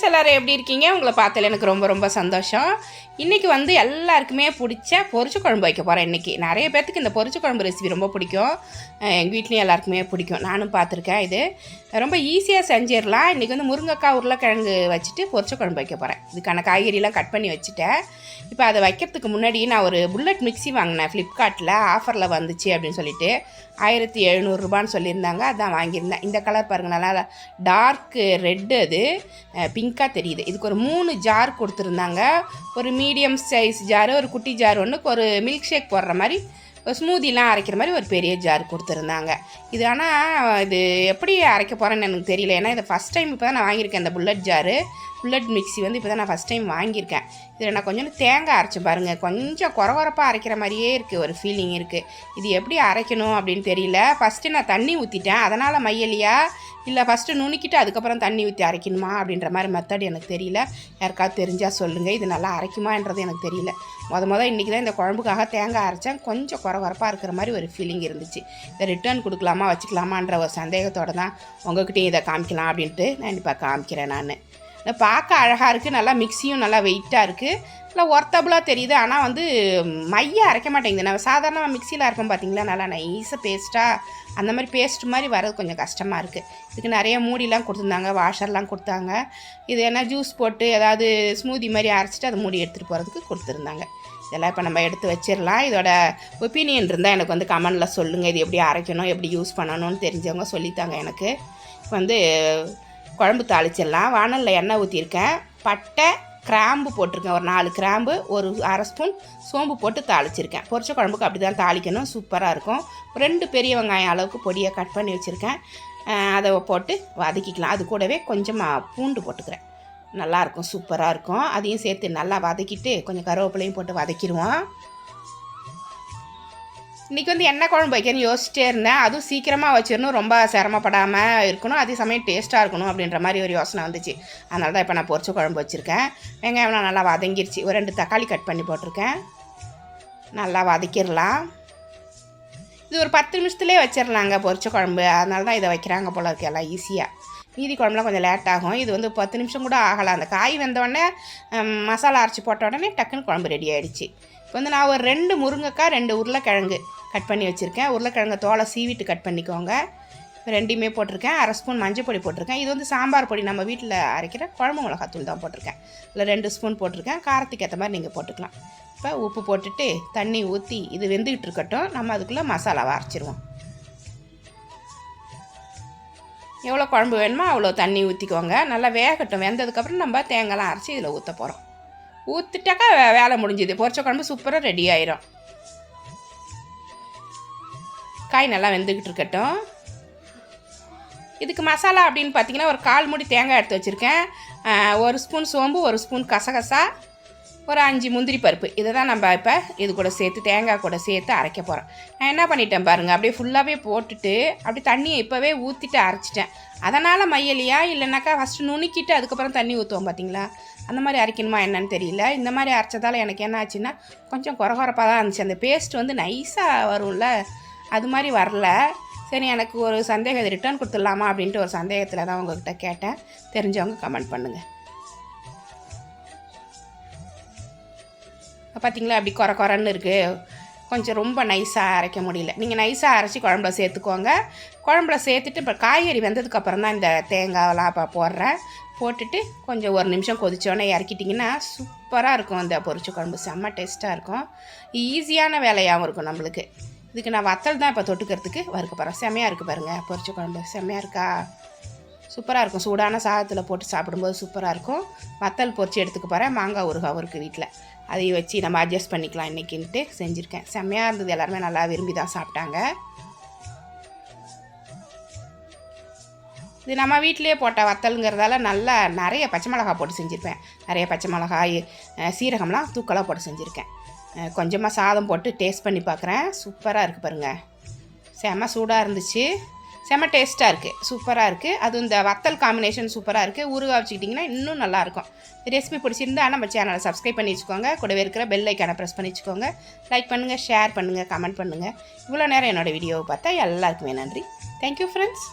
Friends எல்லோரும் எப்படி இருக்கீங்க? உங்களை பார்த்தல எனக்கு ரொம்ப ரொம்ப சந்தோஷம். இன்றைக்கி வந்து எல்லாருக்குமே பிடிச்ச பொரிச்ச குழம்பு வைக்க போகிறேன் இன்றைக்கி நிறைய பேர்த்துக்கு இந்த பொரிச்ச குழம்பு ரெசிபி ரொம்ப பிடிக்கும். எங்கள் வீட்லேயும் எல்லாருக்குமே பிடிக்கும். நானும் பார்த்துருக்கேன் இது. ரொம்ப ஈஸியாக செஞ்சிடலாம். இன்றைக்கி வந்து முருங்கைக்காய் உருளைக்கிழங்கு வச்சுட்டு பொரிச்ச குழம்பு வைக்க போகிறேன் இதுக்கான காய்கறிலாம் கட் பண்ணி வச்சுட்டேன். இப்போ அதை வைக்கிறதுக்கு முன்னாடி நான் ஒரு புல்லட் மிக்ஸி வாங்கினேன். ஃப்ளிப்கார்ட்டில் ஆஃபரில் வந்துச்சு அப்படின்னு சொல்லிட்டு. ஆயிரத்தி எழுநூறுபான்னு சொல்லியிருந்தாங்க. அதான் வாங்கியிருந்தேன். இந்த கலர் பாருங்கள் நல்லா டார்க் ரெட்டு அது. பிங்காக தெரியுது. இதுக்கு ஒரு மூணு ஜார் கொடுத்துருந்தாங்க. ஒரு மீடியம் சைஸ் ஜாரு ஒரு குட்டி ஜார் ஒன்றுக்கு ஒரு மில்க் ஷேக் போடுற மாதிரி ஸ்மூதிலாம் அரைக்கிற மாதிரி ஒரு பெரிய ஜார் கொடுத்துருந்தாங்க. இது ஆனால் இது எப்படி அரைக்க போகிறேன்னு எனக்கு தெரியல. ஏன்னா இதை ஃபஸ்ட் டைம் இப்போ தான் நான் வாங்கியிருக்கேன் இந்த புல்லட் ஜாரு புல்லட் மிக்ஸி வந்து இப்போ தான் நான் ஃபஸ்ட் டைம் வாங்கியிருக்கேன். இதில் நான் கொஞ்சம் தேங்காய் அரைச்சி பாருங்கள் கொஞ்சம் குறகுறப்பாக அரைக்கிற மாதிரியே இருக்குது ஒரு ஃபீலிங் இருக்குது இது எப்படி அரைக்கணும் அப்படின்னு தெரியல. ஃபஸ்ட்டு நான் தண்ணி ஊற்றிட்டேன் அதனால் மையலியா? இல்லை ஃபஸ்ட்டு நுணுக்கிட்டு அதுக்கப்புறம் தண்ணி ஊற்றி அரைக்கணுமா அப்படின்ற மாதிரி மெத்தட் எனக்கு தெரியல. யாருக்காவது தெரிஞ்சால் சொல்லுங்கள் இது நல்லா அரைக்குமான்றது எனக்கு தெரியல. மொத மொதல் இன்றைக்கி தான் இந்த குழம்புக்காக தேங்காய் அரைச்சேன். கொஞ்சம் குறகுறப்பாக இருக்கிற மாதிரி ஒரு ஃபீலிங் இருந்துச்சு. இதை ரிட்டர்ன் கொடுக்கலாமா வச்சுக்கலாமான்ற ஒரு சந்தேகத்தோடு தான் உங்ககிட்டையும் இதை காமிக்கலாம் அப்படின்ட்டு நான் இப்போ காமிக்கிறேன் நான். பார்க்க அழகாக இருக்குது நல்லா மிக்சியும் நல்லா வெயிட்டாக இருக்குது நல்லா ஒர்த்தபுளாக தெரியுது. ஆனால் வந்து மைய அரைக்க மாட்டேங்குது. நம்ம சாதாரணமாக மிக்சியில் அரைப்போம் பார்த்தீங்களா நல்லா நைஸாக பேஸ்ட்டாக அந்த மாதிரி பேஸ்ட் மாதிரி வரது கொஞ்சம் கஷ்டமாக இருக்குது இதுக்கு நிறைய மூடிலாம் கொடுத்துருந்தாங்க. வாஷர்லாம் கொடுத்தாங்க. இது என்ன ஜூஸ் போட்டு ஏதாவது ஸ்மூதி மாதிரி அரைச்சிட்டு அதை மூடி எடுத்துகிட்டு போகிறதுக்கு கொடுத்துருந்தாங்க. இதெல்லாம் இப்போ நம்ம எடுத்து வச்சிடலாம். இதோட ஒப்பீனியன் இருந்தால் எனக்கு வந்து கமெண்டில் சொல்லுங்கள் இது எப்படி அரைக்கணும்? எப்படி யூஸ் பண்ணணும்னு தெரிஞ்சவங்க சொல்லித்தாங்க எனக்கு. இப்போ வந்து குழம்பு தாளிச்சிடலாம். வானலில் எண்ணெய் ஊற்றிருக்கேன் பட்டை கிராம்பு போட்டிருக்கேன். ஒரு நாலு கிராம்பு ஒரு அரை ஸ்பூன் சோம்பு போட்டு தாளிச்சிருக்கேன். பொரிச்ச குழம்புக்கு அப்படி தான் தாளிக்கணும். சூப்பராக இருக்கும். ரெண்டு பெரிய வெங்காயம் அளவுக்கு பொடியை கட் பண்ணி வச்சுருக்கேன். அதை போட்டு வதக்கிக்கலாம். அது கூடவே கொஞ்சமாக பூண்டு போட்டுக்கிறேன். நல்லாயிருக்கும் சூப்பராக இருக்கும். அதையும் சேர்த்து நல்லா வதக்கிட்டு கொஞ்சம் கருவேப்பிலையும் போட்டு வதக்கிடுவோம். இன்றைக்கி வந்து என்ன குழம்பு வைக்கணும்னு யோசிச்சிட்டே இருந்தேன். அதுவும் சீக்கிரமாக வச்சிடணும் ரொம்ப சிரமப்படாமல் இருக்கணும். அதே சமயம் டேஸ்ட்டாக இருக்கணும் அப்படின்ற மாதிரி ஒரு யோசனை வந்துச்சு. அதனால தான் இப்போ நான் பொரிச்ச குழம்பு வச்சுருக்கேன். வெங்காயம்லாம் நல்லா வதங்கிருச்சு. ஒரு ரெண்டு தக்காளி கட் பண்ணி போட்டிருக்கேன். நல்லா வதக்கிடலாம். இது ஒரு பத்து நிமிஷத்துலேயே வச்சிடலாங்க பொரிச்ச குழம்பு. அதனால தான் இதை வைக்கிறாங்க போல இருக்கு. எல்லாம் ஈஸியாக மீதி குழம்புலாம் கொஞ்சம் லேட் ஆகும். இது வந்து பத்து நிமிஷம் கூட ஆகலாம் அந்த காய் வந்தோடனே மசாலா அரைச்சி போட்ட உடனே டக்குன்னு குழம்பு ரெடி ஆகிடுச்சு இப்போ வந்து நான் ஒரு ரெண்டு முருங்கைக்காய் ரெண்டு உருளைக்கிழங்கு கட் பண்ணி வச்சுருக்கேன். உருளைக்கிழங்கு தோலை சீவிட்டு கட் பண்ணிக்கோங்க. ரெண்டையுமே போட்டிருக்கேன். அரை ஸ்பூன் மஞ்சள் பொடி போட்டிருக்கேன். இது வந்து சாம்பார் பொடி. நம்ம வீட்டில் அரைக்கிற குழம்பு மிளகாத்தூள் தான் போட்டிருக்கேன். இல்லை ரெண்டு ஸ்பூன் போட்டிருக்கேன். காரத்துக்கு ஏற்ற மாதிரி நீங்கள் போட்டுக்கலாம். இப்போ உப்பு போட்டுட்டு தண்ணி ஊற்றி இது வெந்துக்கிட்டு இருக்கட்டும். நம்ம அதுக்குள்ளே மசாலாவை அரைச்சிருவோம். எவ்வளோ குழம்பு வேணுமோ அவ்வளோ தண்ணி ஊற்றிக்கோங்க. நல்லா வேகட்டும். வெந்ததுக்கப்புறம் நம்ம தேங்காய்லாம் அரைச்சி இதில் ஊற்ற போகிறோம். ஊற்றிட்டாக்கா வேலை முடிஞ்சுது. பொரிச்ச குழம்பு சூப்பராக ரெடி ஆயிரும். காய் நல்லா வெந்துக்கிட்டு இருக்கட்டும். இதுக்கு மசாலா அப்படின்னு பார்த்தீங்கன்னா ஒரு கால் மூடி தேங்காய் எடுத்து வச்சுருக்கேன். ஒரு ஸ்பூன் சோம்பு ஒரு ஸ்பூன் கசகசா ஒரு அஞ்சு முந்திரி பருப்பு. இதை தான் நம்ம இப்போ இது கூட சேர்த்து தேங்காய் கூட சேர்த்து அரைக்க போகிறோம் நான் என்ன பண்ணிட்டேன் பாருங்கள் அப்படியே ஃபுல்லாகவே போட்டுட்டு அப்படி தண்ணியை இப்போவே ஊற்றிட்டு அரைச்சிட்டேன். அதனால் மையலியா இல்லைனாக்கா ஃபஸ்ட்டு நுணுக்கிட்டு அதுக்கப்புறம் தண்ணி ஊற்றுவோம் பார்த்தீங்களா அந்த மாதிரி அரைக்கணுமா என்னன்னு தெரியல. இந்த மாதிரி அரைச்சதால் எனக்கு என்ன ஆச்சுன்னா கொஞ்சம் குறகுறப்பாக தான் இருந்துச்சு. அந்த பேஸ்ட் வந்து நைஸாக வரும்ல. அது மாதிரி வரல. சரி எனக்கு ஒரு சந்தேகம் இது ரிட்டர்ன் கொடுத்துடலாமா அப்படின்ட்டு ஒரு சந்தேகத்தில் தான் உங்கள்கிட்ட கேட்டேன். தெரிஞ்சவங்க கமெண்ட் பண்ணுங்கள் பார்த்தீங்களா அப்படி குறை குறைன்னு இருக்குது கொஞ்சம் ரொம்ப நைஸாக அரைக்க முடியல. நீங்கள் நைஸாக அரைச்சி குழம்புல சேர்த்துக்கோங்க. குழம்புல சேர்த்துட்டு இப்போ காய்கறி வெந்ததுக்கப்புறம் தான் இந்த தேங்காயெல்லாம் இப்போ போடுறேன். போட்டுட்டு கொஞ்சம் ஒரு நிமிஷம் கொதிச்சோன்னே இறக்கிட்டிங்கன்னா சூப்பராக இருக்கும். அந்த பொரிச்ச குழம்பு செம்ம டேஸ்ட்டாக இருக்கும். ஈஸியான வேலையாகவும் இருக்கும் நம்மளுக்கு. இதுக்கு நான் வத்தல் தான் இப்போ தொட்டுக்கிறதுக்கு வறுக்க போகிறேன் செம்மையாக இருக்குது பாருங்கள் பொரிச்ச குழம்பு. செம்மையாக இருக்கா? சூப்பராக இருக்கும். சூடான சாதத்தில் போட்டு சாப்பிடும்போது சூப்பராக இருக்கும். வத்தல் பொரிச்சு எடுத்துக்க போகிறேன் மாங்காய் ஊறுகாய் இருக்குது வீட்டில் அதையும் வச்சு நம்ம அட்ஜஸ்ட் பண்ணிக்கலாம் இன்றைக்கின்ட்டு செஞ்சுருக்கேன். செம்மையாக இருந்தது. எல்லாருமே நல்லா விரும்பி தான் சாப்பிட்டாங்க. இது நம்ம வீட்டிலே போட்ட வத்தலுங்கிறதால நல்லா நிறைய பச்சை மிளகா போட்டு செஞ்சுருப்பேன். நிறைய பச்சை மிளகாய் சீரகம்லாம் தூக்கலாக போட்டு செஞ்சுருக்கேன். கொஞ்சமாக சாதம் போட்டு டேஸ்ட் பண்ணி பார்க்குறேன் சூப்பராக இருக்குது பாருங்கள் செம்ம சூடாக இருந்துச்சு. செம்ம டேஸ்ட்டாக இருக்குது சூப்பராக இருக்குது அது இந்த வத்தல் காம்பினேஷன் சூப்பராக இருக்குது ஊறுகாய் வச்சுக்கிட்டிங்கன்னா இன்னும் நல்லாயிருக்கும் ரெசிபி பிடிச்சிருந்தா நம்ம சேனலை சப்ஸ்கிரைப் பண்ணி வச்சுக்கோங்க. கூடவே இருக்கிற பெல் ஐக்கானை ப்ரெஸ் பண்ணி வச்சுக்கோங்க. லைக் பண்ணுங்கள் ஷேர் பண்ணுங்கள் கமெண்ட் பண்ணுங்கள் இவ்வளோ நேரம் என்னோடய வீடியோவை பார்த்தா எல்லாருக்குமே நன்றி. Thank you friends